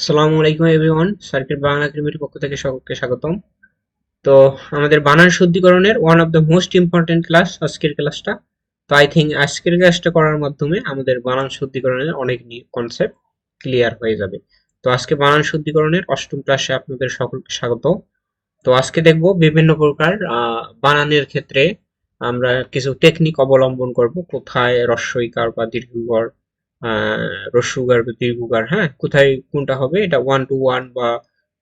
আসসালামু আলাইকুম everyone circuit Bangla একাডেমির পক্ষ থেকে সকলকে স্বাগতম। তো আমাদের বানান শুদ্ধিকরণের one of the most important class আজকের ক্লাসটা তো আই থিঙ্ক আজকের ক্লাসটা করার মাধ্যমে আমাদের বানান শুদ্ধিকরণের অনেক কনসেপ্ট ক্লিয়ার হয়ে যাবে। তো আজকে বানান শুদ্ধিকরণের অষ্টম ক্লাসে আপনাদের সকলকে স্বাগত। তো আজকে দেখব বিভিন্ন প্রকার বানানের ক্ষেত্রে আমরা কিছু টেকনিক অবলম্বন করব। কোথায় রস্বইকার বা দীর্ঘকার রস্যুগার বা দীর্ঘকার হ্যাঁ? কোথায় কোনটা হবে? এটা ওয়ান টু ওয়ান বা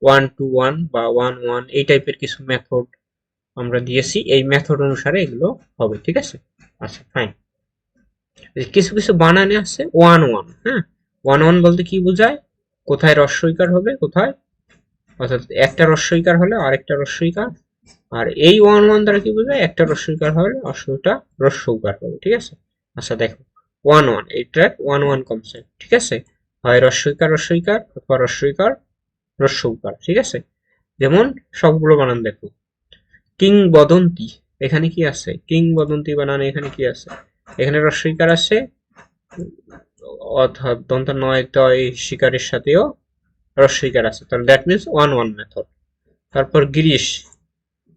ওয়ান টু ওয়ান বা ওয়ান ওয়ান এই টাইপের কিছু মেথড আমরা দিয়েছি। এই মেথড অনুসারে এগুলো হবে, ঠিক আছে? আচ্ছা ফাইন কিছু কিছু বানানে আছে ওয়ান ওয়ান হ্যাঁ? ওয়ান ওয়ান বলতে কি বোঝায়? কোথায় রস্বইকার হবে, কোথায়? অর্থাৎ একটা রস্বইকার হলে আরেকটা রস্বইকার আর এই ওয়ান ওয়ান দ্বারা কি বোঝায়? একটা রস্বইকার হলে অশ্বটা রস্যউকার হবে, ঠিক আছে? আচ্ছা দেখো। ওয়ান ওয়ান এইটা ওয়ান ওয়ান কনসেপ্ট ঠিক আছে? হয় রস্বইকার রস্বইকার অথবা রস্বইকার রস্যউকার ঠিক আছে? যেমন সবগুলো বানান দেখো। কিংবদন্তি, এখানে কি আছে? কিংবদন্তি বানান এখানে কি আছে? এখানে রস্বইকার আছে অর্থাৎ দন্ত নয়, তয়, শিকারের সাথেও রস্বইকার আছে। তাহলে that means one one method তারপর গিরিশ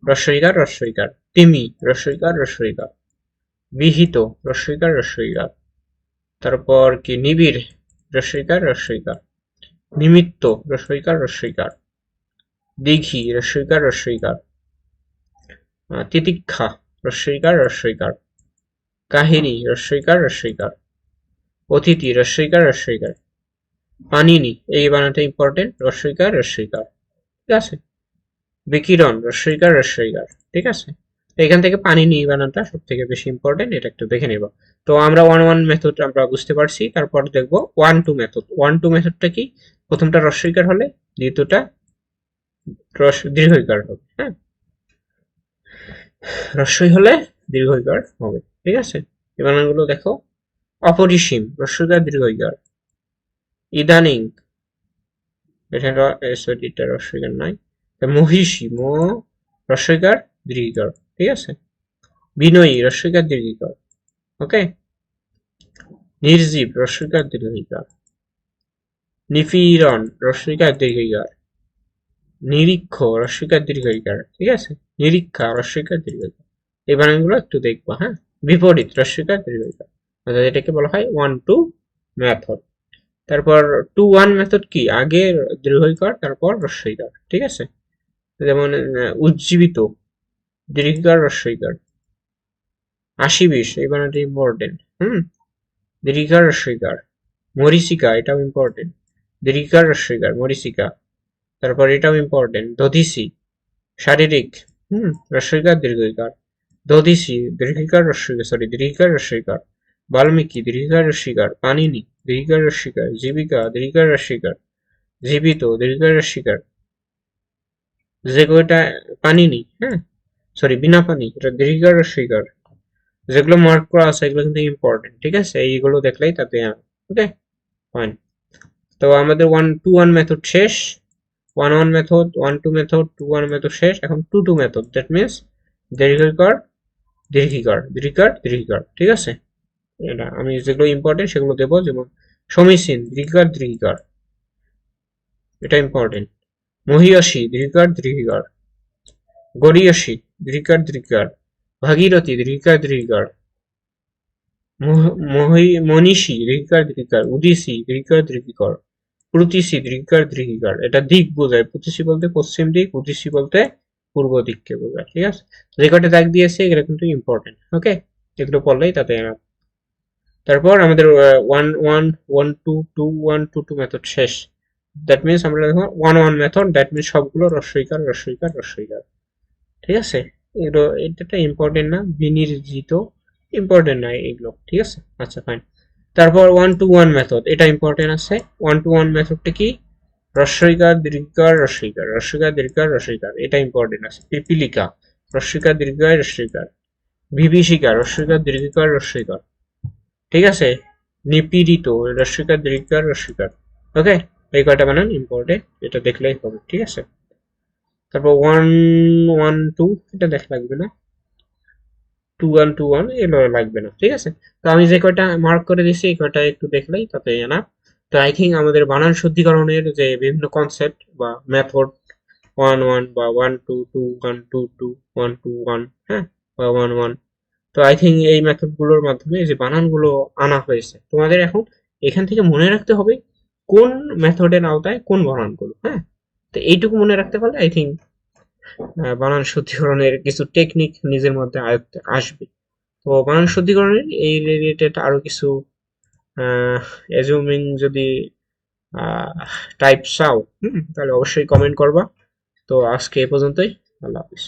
রস্বইকার রস্বইকার তিমি রস্বইকার রস্বইকার বিহিত রস্বইকার রস্বইকার তারপর কি? নিবিড় রস্বইকার রস্বইকার নিমিত্ত রস্বইকার রস্বইকার দিঘি রস্বইকার রস্বইকার তিতিক্ষা রস্বইকার রস্বইকার কাহিনী রস্বইকার রস্বইকার অতিথি রস্বইকার রস্বইকার পানিনি এই বানানটা ইম্পর্টেন্ট রস্বইকার রস্বইকার ঠিক আছে? বিকিরণ রস্বইকার রস্বইকার ঠিক আছে? এখান থেকে পানি নিয়ে বানানটা সব থেকে বেশি ইম্পর্টেন্ট এটা একটু দেখে নেব। তো আমরা ওয়ান ওয়ান মেথড আমরা বুঝতে পারছি, তারপর দেখব one two method one two মেথডটা কি? প্রথমটা রস্বইকার হলে, দ্বিতীয়টা রস দীর্ঘইকার হবে হ্যাঁ? রস্বই হলে দীর্ঘইকার হবে, ঠিক আছে? এই বানানগুলো দেখো, অপরিসীম রস্বইকার দীর্ঘইকার। ইদানিং, এটা সরি এটা রস্বইকার নাই মহিষী, ম রস্বইকার দীর্ঘিকার ঠিক আছে? বিনয়ী রস্বইকার দীর্ঘিকার। ওকে? নির্জীব রস্বইকার দীর্ঘিকার। নিপীড়ন রস্বইকার দীর্ঘিকার। নিরীক্ষ রস্বইকার দীর্ঘিকার। ঠিক আছে? নিরীক্ষা রস্বইকার দীর্ঘিকার। এই বানানগুলো একটু দেখব হ্যাঁ? বিপরীত রস্বইকার দীর্ঘিকার। অর্থাৎ এটাকে বলা হয় ওয়ান টু মেথড তারপর টু ওয়ান মেথড কি? আগে দীর্ঘইকার তারপর রস্বইকার ঠিক আছে? যেমন উজ্জীবিত। দীর্ঘিকার রস্বইকার আশি বিশ এই বানানটা ইম্পর্টেন্ট হুম? দীর্ঘিকার রস্বইকার মরিচিকা এটাও ইম্পর্টেন্ট দীর্ঘিকার রস্বইকার মরিচিকা তারপর এটাও ইম্পর্টেন্ট দধিসি শারীরিক, হুম? রস্বইকার দীর্ঘইকার দধিসি দীর্ঘিকার রস্বইকার সরি দীর্ঘিকার রস্বইকার বাল্মীকি দীর্ঘিকার রস্বীকার পানিনি দীর্ঘিকার রস্বীকার জীবিকা দীর্ঘিকার রস্বীকার জীবিত দীর্ঘিকার রস্বীকার যে কয়টা পানিনি হ্যাঁ সরি বিনা পানি, এটা দীর্ঘিকার রস্বীকার যেগুলো মার্ক করা আছে, এগুলো কিন্তু ইম্পর্টেন্ট ঠিক আছে? এইগুলো দেখলেই তাতে ওকে ফাইন তো আমাদের ওয়ান টু ওয়ান মেথড শেষ। One one method one two method two one method শেষ। এখন two two method that means দীর্ঘিকার দীর্ঘিকার দীর্ঘিকার দীর্ঘিকার, ঠিক আছে? এটা আমি যেগুলো ইম্পর্টেন্ট সেগুলো দেবো, যেমন সমীচীন, দীর্ঘিকার দীর্ঘিকার। এটা ইম্পর্টেন্ট মহিয়সী, দীর্ঘিকার দীর্ঘিকার। গরিয়সী দীর্ঘিকার দীর্ঘিকার ভাগীরথী মহ- মহি- মনীষী দীর্ঘিকার দীর্ঘিকার উদিসী দীর্ঘিকার দীর্ঘিকার প্রতিসী দীর্ঘিকার দীর্ঘিকার এটা দিক বোঝায় প্রতিসী বলতে পশ্চিম দিক উদিসী বলতে পূর্ব দিককে বোঝায়, ঠিক আছে? কটা দাগ দিয়েছে এগুলো কিন্তু ইম্পর্টেন্ট ওকে এগুলো পড়লেই তাতে। তারপর আমাদের one one one two two one two two method শেষ। দ্যাট মিনস আমরা দেখো one one method that means সবগুলো রস্বইকার রস্বইকার রস্বইকার। ঠিক আছে? এগুলো, এটা ইম্পর্টেন্ট না, বিনির্জিত ইম্পর্টেন্ট না এগুলো, ঠিক আছে? আচ্ছা ফাইন তারপর ওয়ান টু ওয়ান মেথড এটা ইম্পর্টেন্ট আছে। ওয়ান টু ওয়ান মেথডটা কি? রস্বইকার দীর্ঘিকার রস্বইকার রস্বইকার দীর্ঘিকার রস্বইকার এটা ইম্পর্টেন্ট আছে। পিপিলিকা রস্বইকার দীর্ঘিকার রস্বইকার বিভীষিকা রস্বইকার দীর্ঘিকার রস্বইকার ঠিক আছে? নিপীড়িত রস্বইকার দীর্ঘিকার রস্বইকার ওকে এই কয়টা বানান ইম্পর্টেন্ট এটা দেখলেই হবে, ঠিক আছে? তারপর ওয়ান ওয়ান টু এটা দেখা লাগবে না। টু ওয়ান টু ওয়ান এগুলো লাগবে না, ঠিক আছে? তো আমি যে কয়টা মার্ক করে দিছি এই কয়টা একটু দেখলেই তাতে না। তো আই থিঙ্ক আমাদের বানান শুদ্ধিকরণের যে বিভিন্ন কনসেপ্ট বা মেথড ওয়ান ওয়ান বা one two two one two two one two one হ্যাঁ? বা ওয়ান ওয়ান তো আই থিঙ্ক এই মেথডগুলোর মাধ্যমে যে বানানগুলো আনা হয়েছে। তোমাদের এখন এখান থেকে মনে রাখতে হবে কোন মেথডের আওতায় কোন বানানগুলো হ্যাঁ? তো এইটুকু মনে রাখতে পারলে আই থিঙ্ক বানান শুদ্ধিকরণের কিছু টেকনিক নিজের মধ্যে আয়ত্তে আসবে। তো বানান শুদ্ধিকরণের এই রিলেটেড আরও কিছু অ্যাজুমিং যদি টাইপ চাও তাহলে অবশ্যই কমেন্ট করবা। তো আজকে এ পর্যন্তই, আল্লাহ হাফিজ।